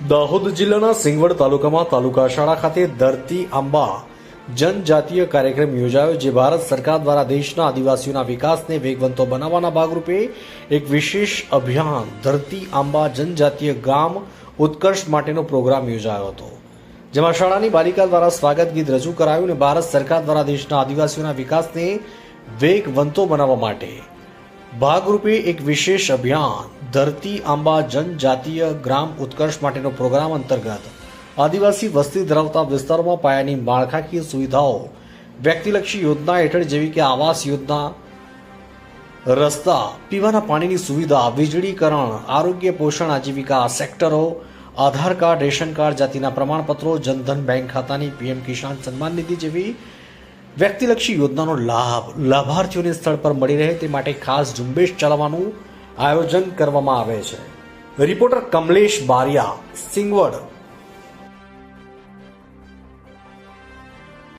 દાહોદ જિલ્લાના સિંગવડ તાલુકામાં તાલુકા શાળા ખાતે ધરતી આંબા જનજાતીય કાર્યક્રમ યોજાયો, જે ભારત સરકાર દ્વારા દેશના આદિવાસીઓના વિકાસને વેગવંતો બનાવવાના ભાગરૂપે એક વિશેષ અભિયાન, ધરતી આંબા જનજાતીય ગામ ઉત્કર્ષ માટેનો પ્રોગ્રામ યોજાયો હતો. જેમાં શાળાની બાલિકા દ્વારા સ્વાગત ગીત રજૂ કરાયું અને ભારત સરકાર દ્વારા દેશના આદિવાસીઓના વિકાસને વેગવંતો બનાવવા માટે ભાગરૂપે એક વિશેષ અભિયાન ધરતી આંબા જનજાતીય ગ્રામ ઉત્કર્ષ માટેનો પ્રોગ્રામ અંતર્ગત આદિવાસી વસ્તી ધરાવતા વિસ્તારોમાં પાયાની માળખાકીય સુવિધાઓ, વ્યક્તિલક્ષી યોજના હેઠળ જેવી કે આવાસ યોજના, રસ્તા, પીવાના પાણીની સુવિધા, વીજળીકરણ, આરોગ્ય પોષણ આજીવિકા સેક્ટરો, આધાર કાર્ડ, રેશન કાર્ડ જાતિના પ્રમાણપત્રો, જનધન બેંક ખાતાની પીએમ કિસાન સન્માન નિધિ જેવી વ્યક્તિલક્ષી યોજનાનો લાભ લાભાર્થીઓને સ્થળ પર મળી રહે તે માટે ખાસ ઝુંબેશ ચલાવવાનું આયોજન કરવામાં આવે છે. રિપોર્ટર કમલેશ બારિયા સિંગવડ